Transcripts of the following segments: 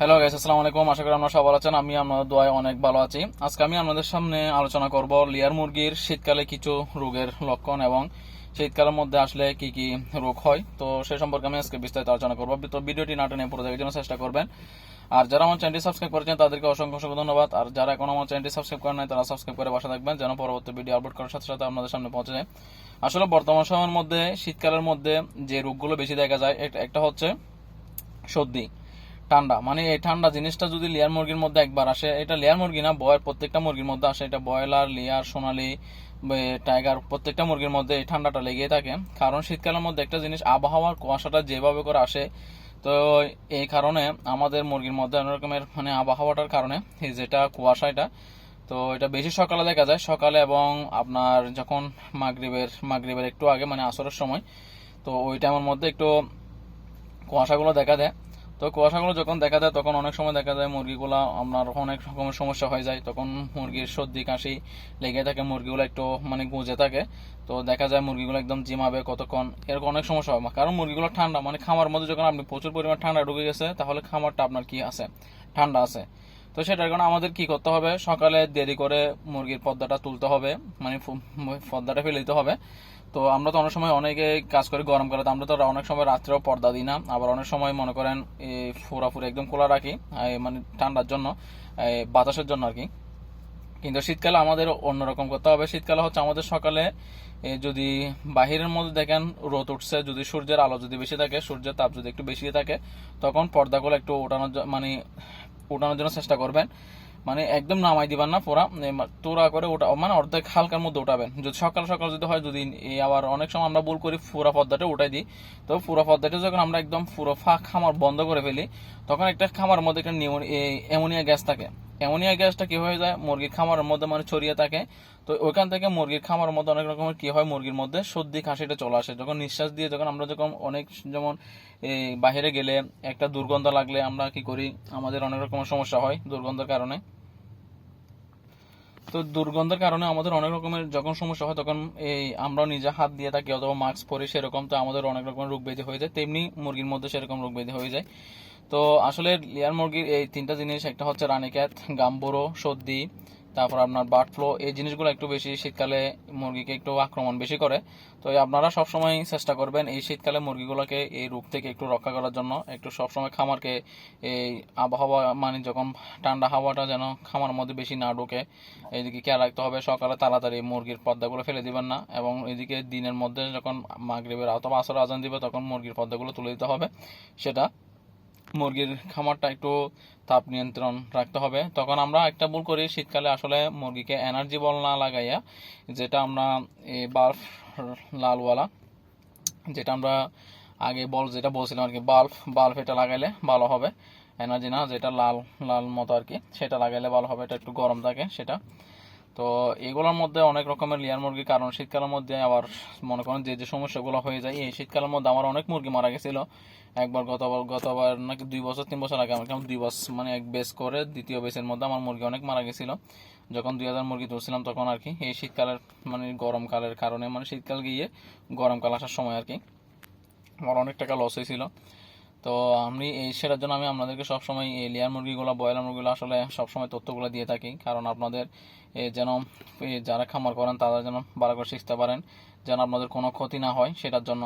Hello guys আসসালামু আলাইকুম আশা করি আপনারা সবাই আছেন। আমি আপনাদের দোয়ায় অনেক ভালো আছি। আজকে আমি আপনাদের সামনে আলোচনা করব লিয়ার মুরগির শীতকালে কিছু রোগের লক্ষণ এবং শীতকালের মধ্যে আসলে কি কি রোগ হয়। তো সে সম্পর্কে আমি আজকে বিস্তারিত আলোচনা করব। তো ভিডিওটি না টেনে পুরো দেখার জন্য চেষ্টা করবেন। আর যারা আমার চ্যানেলটি সাবস্ক্রাইব করেছেন, তাদেরকে অসংখ্য অসংখ্য ধন্যবাদ। আর যারা এখন আমার চ্যানেলটি সাবস্ক্রাইব করেন নাই, তারা সাবস্ক্রাইব করে বসে থাকবেন, যেন পরবর্তী ভিডিও আপলোড করার সাথে সাথে আপনাদের সামনে পৌঁছে যায়। আসলে বর্তমান সময়ের মধ্যে, শীতকালের মধ্যে যে রোগগুলো বেশি দেখা যায় একটা হচ্ছে সর্দি। ঠান্ডা। মানে এই ঠান্ডা জিনিসটা যদি লেয়ার মুরগির মধ্যে একবার আসে, এটা লেয়ার মুরগি না, বয়ের প্রত্যেকটা মুরগির মধ্যে আসে। এটা বয়লার লেয়ার সোনালি টাইগার প্রত্যেকটা মুরগির মধ্যে এই ঠান্ডাটা লেগেই থাকে। কারণ শীতকালের মধ্যে একটা জিনিস, আবহাওয়ার কুয়াশাটা যেভাবে করে আসে, তো এই কারণে আমাদের মুরগির মধ্যে অনেক রকমের মানে আবহাওয়াটার কারণে যেটা কুয়াশা এটা, তো এটা বেশি সকালে দেখা যায়। সকালে এবং আপনার যখন মাগরিবের মাগরিবের একটু আগে মানে আসরের সময়, তো ওই টাইমের মধ্যে একটু কুয়াশাগুলো দেখা দেয়। তো কুয়াশাগুলো যখন দেখা যায় তখন অনেক সময় দেখা যায় মুরগিগুলো আপনার অনেক রকমের সমস্যা হয়ে যায়। তখন মুরগির সর্দি, কাশি লেগে থাকে, মুরগিগুলো একটু মানে গুঁজে থাকে। তো দেখা যায় মুরগিগুলো একদম জিমাবে কতক্ষণ, এরকম অনেক সমস্যা হয়। কারণ মুরগিগুলো ঠান্ডা মানে খামার মধ্যে যখন আপনি প্রচুর পরিমাণ ঠান্ডা ঢুকে গেছে, তাহলে খামারটা আপনার কি আছে? ঠান্ডা আছে। তো সেটার কারণে আমাদের কি করতে হবে? সকালে দেরি করে মুরগির পর্দাটা তুলতে হবে মানে পর্দাটা ফেলে দিতে হবে। তো আমরা তো অনেক সময় অনেকে কাজ করি গরম করে তো আমরা তো অনেক সময় রাত্রেও পর্দা দিই না। আবার অনেক সময় মনে করেন এই ফুরাফুরি একদম খোলা রাখি মানে ঠান্ডার জন্য বাতাসের জন্য আর কি কিন্তু শীতকালে আমাদের অন্যরকম করতে হবে। শীতকালে হচ্ছে আমাদের সকালে যদি বাহিরের মধ্যে দেখেন, রোদ উঠছে, যদি সূর্যের আলো যদি বেশি থাকে, সূর্যের তাপ যদি একটু বেশি থাকে, তখন পর্দাগুলো একটু ওঠানোর মানে উঠানোর জন্য চেষ্টা করবেন। মানে একদম নামাই দিবেন না এ, তোরা করে ওটা মানে অর্ধেক হালকার মধ্যে উঠাবেন যদি সকাল সকাল যদি হয় যদি আবার অনেক সময় আমরা ভুল করি পুরা পর্দাটা উঠাই দিই। তো পুরা পর্দাটা যখন আমরা একদম পুরো ফাঁক খামার বন্ধ করে ফেলি তখন একটা খামার মধ্যে একটা অ্যামোনিয়া গ্যাস থাকে। অ্যামোনিয়া গ্যাসটা কি হয়ে যায়? মুরগির খামারের মধ্যে মানে ছড়িয়ে থাকে। তো ওইখান থেকে মুরগির খামারের মধ্যে অনেক রকমের কি হয়? মুরগির মধ্যে সর্দি কাশিটা চলে আসে। যখন নিঃশ্বাস দিয়ে যখন আমরা যখন অনেক যেমন এই বাইরে গেলে একটা দুর্গন্ধ লাগলে আমরা কি করি? আমাদের অনেক রকমের সমস্যা হয় দুর্গন্ধের কারণে। তো দুর্গন্ধের কারণে আমাদের অনেক রকমের যখন সমস্যা হয়, তখন এই আমরা নিজে হাত দিয়ে থাকি অথবা মাস্ক পরি সেরকম তো আমাদের অনেক রকমের রোগ ব্যাধি হয়ে যায়। তেমনি মুরগির মধ্যে সেরকম রোগ ব্যাধি হয়ে যায়। তো আসলে লেয়ার মুরগির এই তিনটা জিনিস, একটা হচ্ছে রানীক্যাত গাম্বুরো, সর্দি তারপর আপনার বার্ড ফ্লো এই জিনিসগুলো একটু বেশি, শীতকালে মুরগিকে একটু আক্রমণ বেশি করে। তো আপনারা সবসময় চেষ্টা করবেন এই শীতকালে মুরগিগুলোকে এই রোগ থেকে একটু রক্ষা করার জন্য, একটু সবসময় খামারকে এই আবহাওয়া মানে যখন ঠান্ডা হাওয়াটা যেন খামার মধ্যে বেশি না ঢোকে, এইদিকে খেয়াল রাখতে হবে, সকালে তাড়াতাড়ি মুরগির পর্দাগুলো ফেলে দিবেন না এবং এদিকে দিনের মধ্যে যখন মাগরিবের অথবা আসর আজান দিবে, তখন মুরগির পর্দাগুলো তুলে দিতে হবে, সেটা মুরগির খামারটা একটু তাপ নিয়ন্ত্রণ রাখতে হবে। তখন আমরা একটা ভুল করি, শীতকালে আসলে মুরগিকে এনার্জি বল না লাগাইয়া যেটা আমরা এই বাল্ব লালওয়ালা, যেটা আমরা আগে বল যেটা বলছিলাম আর কি, বাল্ব বাল্ব এটা লাগাইলে ভালো হবে। এনার্জি না, যেটা লাল লাল মতো আর কি, সেটা লাগাইলে ভালো হবে, এটা একটু গরম থাকে সেটা। তো এগুলোর মধ্যে অনেক রকমের লেয়ার মুরগি, কারণ শীতকালের মধ্যে আবার মনে করেন যে যে সমস্যাগুলো হয়ে যায়, এই শীতকালের মধ্যে আমার অনেক মুরগি মারা গেছিল। একবার গতবার গতবার নাকি দুই বছর, তিন বছর আগে আমার কেমন দুই বছর মানে এক বেস করে দ্বিতীয় বেসের মধ্যে আমার মুরগি অনেক মারা গেছিল। যখন দুই হাজার মুরগি তুলছিলাম তখন আর কি, এই শীতকালের মানে গরমকালের কারণে মানে শীতকাল গিয়ে গরমকাল আসার সময় আর কি, আমার অনেক টাকা লস হয়েছিল। তো আমি এই সেটার জন্য আমি আপনাদেরকে সবসময় এই লেয়ার মুরগিগুলো, ব্রয়লার মুরগিগুলো আসলে সবসময় তথ্যগুলো দিয়ে থাকি। কারণ আপনাদের যেন যারা খামার করেন, তারা যেন ভালো করে শিখতে পারেন, যেন আপনাদের কোনো ক্ষতি না হয় সেটার জন্য।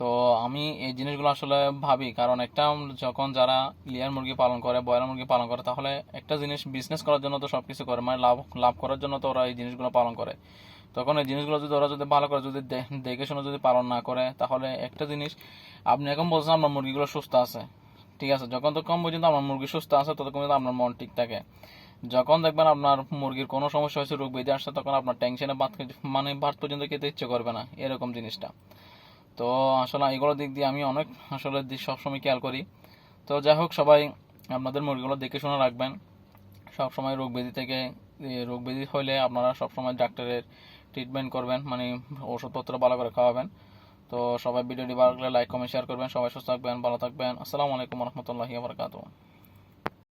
তো আমি এই জিনিসগুলো আসলে ভাবি, কারণ একটা যখন যারা লেয়ার মুরগি পালন করে, ব্রয়লার মুরগি পালন করে, তাহলে একটা জিনিস বিজনেস করার জন্য তো সব কিছু করে মানে লাভ লাভ করার জন্য তো ওরা এই জিনিসগুলো পালন করে। তখন এই জিনিসগুলো যদি ওরা যদি ভালো করে যদি দেখে শুনে যদি পালন না করে, তাহলে একটা জিনিস, আপনি এখন বলছেন আপনার মুরগিগুলো সুস্থ আছে। ঠিক আছে, যখন তো কম পর্যন্ত আপনার মুরগি সুস্থ আছে, ততক্ষণ পর্যন্ত আপনার মন ঠিক থাকে। যখন দেখবেন আপনার মুরগির কোনো সমস্যা হয়েছে, রোগ বেঁধে আসছে, তখন আপনার টেনশনে ভাত মানে ভাত পর্যন্ত খেতে ইচ্ছে করবে না, এরকম জিনিসটা। তো আসলে এগুলো দিক দিয়ে আমি অনেক আসলে সবসময় খেয়াল করি। তো যাই হোক, সবাই আপনাদের মুরগিগুলো দেখে শুনে রাখবেন। সবসময় রোগ ব্যাধি থেকে রোগ ব্যাধি হলে আপনারা সবসময় ডাক্তারের ট্রিটমেন্ট করবেন মানে ওষুধপত্র ভালো করে খাওয়াবেন। তো সবাই ভিডিওটি ভালো লাগলে লাইক কমেন্ট শেয়ার করবেন। সবাই সুস্থ থাকবেন, ভালো থাকবেন। আসসালামু আলাইকুম রহমতুল্লাহি বারকাতুহ।